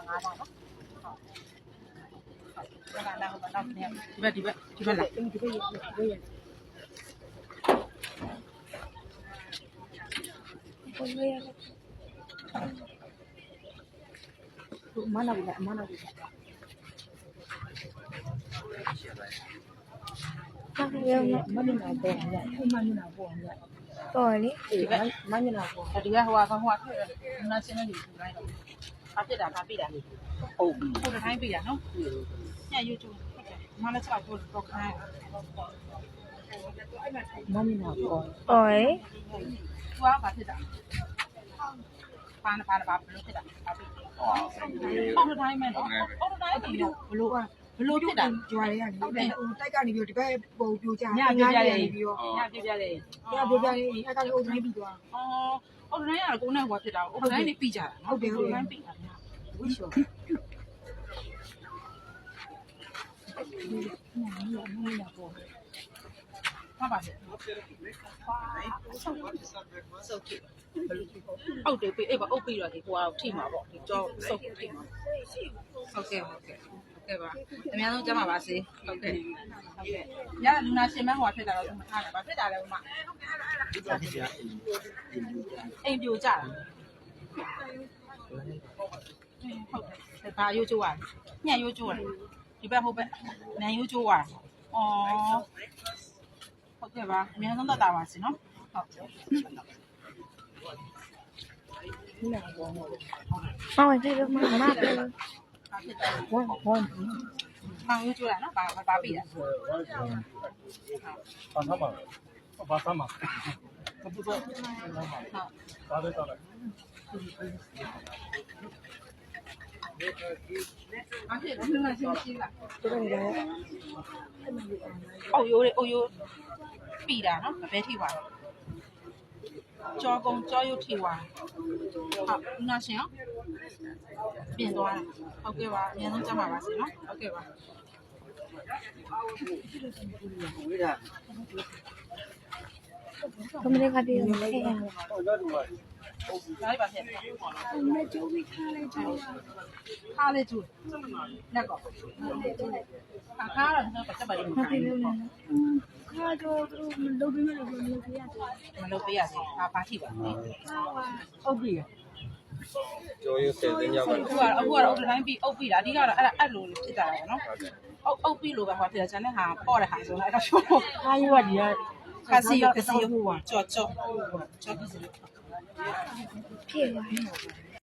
တော့ငါးသားနော်ဟုတ်ဟုတ်ဒါကလည်းဟိုတော့ဒီဘက်ဒီဘက်ဒီ ဘက်လာဒီဘက်ဒီဘက်ရကိုရရမနာဘူးလားမနာဘူးတာရမမနာနာပေါ်ရခုမနာပေါ်ရတော်လေအေးမနာပေါ်ဒီကဟိုကဟိုကထွက်တယ်နာစင်းနေပြီလိုက်တော့ဘာဖြစ်တာဘာပြတာဟုတ်ပြီဟိုတစ်တိုင်းပြတာနော်ညယူကျူဟုတ်တယ်မလည်းချက်တော့တော့ခိုင်းမနာပေါ်တော်လေသူကဘာဖြစ်တာဘာနာဘာနာဘာဘလို့ဖြစ်တာဘာဖြစ်ဟုတ်တယ်တိုင်းမဲ့နော်ဟုတ်တယ်တိုင်းပြီဘလို့ဘ လို့ဖြစ်တာကြွားရရတယ်ဟိုတိုက်ကနေပြီးဒီဘက်ပုံပြိုကြညပြပြတယ်ပြီးတော့ညပြပြတယ်ညပြပြလေးအဲ့ကနေအုပ်တိုင်းပြီးသွားအော်ဟုတ်တယ်ကတော့ကိုနဲ့ဟိုဖြစ်တာဟုတ်တယ်တိုင်းနေပြီးကြတာနော်ဟုတ်တိုင်းပြီးတာဝိရှောဘာပါလဲဟုတ်တယ်ပြီအဲ့ပါအုပ်ပြီးတော့ဒီဟိုကထိမှာပေါ့ဒီကြောစုပ်ထိမှာဟုတ်ကဲ့ဟုတ်ကဲ့ဟုတ် ကဲ့ပါအများဆုံးကျမပါစေဟုတ်ကဲ့ဟုတ်ကဲ့ညလူနာရှင်မဟိုဖြစ်တာတော့သူမထားတာဘာဖြစ်တာလဲဥမအိမ်ပြိုကြတာဟုတ်ကဲ့ဒါရိုးကျိုးရတယ်ညံ့ရိုးကျိုးရတယ်ဒီဘက်ဟိုဘက်နံရိုးကျိုးရတယ်အော်ဟုတ်ကဲ့ပါအများဆုံးတော့တာပါစေနော်ဟုတ်ကဲ့ဟုတ်ပါပြီမမ ဝမ်ဝမ်ထောင်ရိုးကျိုးတာနော်ဘာဘာပြီးတာဘာသာမှာဘာသာမှာဘုရားဟုတ်ဘာပဲတော့လဲဘာဖြစ်လဲလူနာရှင်ရှိလားဒီဘက်လည်းအုတ်ရိုးတွေအုတ်ရိုးပြီးတာနော်မပဲထိပါကြောကုံကြောရု ပ်ထိပါဟုတ်လူနာရှင်ရောပြင်သွားတာဟုတ်ကဲ့ပါအများဆုံးကြမှာပါစေနော်ဟုတ်ကဲ့ပါကမလေးကပြေးနေခဲ့ရဒါလေးပါဖြစ်မကျိုးပြီးခါလိုက်ကြည့်ခါလေးကျူလက်ကောခါခါတော့တော့ပတ်ပါလိမ့်မယ်ခါတော့သူလုံပြီးမလို့ပြောလို့ပြရတယ်မလုပ်ပေးရစေဘာဘာထိပါလဲဟုတ်ပြီ ကျော်ရွဆယ်သိန်းရောက်ပါအခုကတော့အခုကတော့အုတ်တိုင်းပြီးအုတ်ပြီးတာအဓိကတော့အဲ့အဲ့လိုဖြစ်တာလေနော်အုတ်အုတ်ပြီးလို့ပဲဟောဖြစ်တာကျန်တဲ့ဟာပေါ့တဲ့ဟာဆိုတော့အဲ့ဒါရှော့အားရဒီကကစီယကစီယကြော့ကြော့ကြော့ကစီပြေးပါ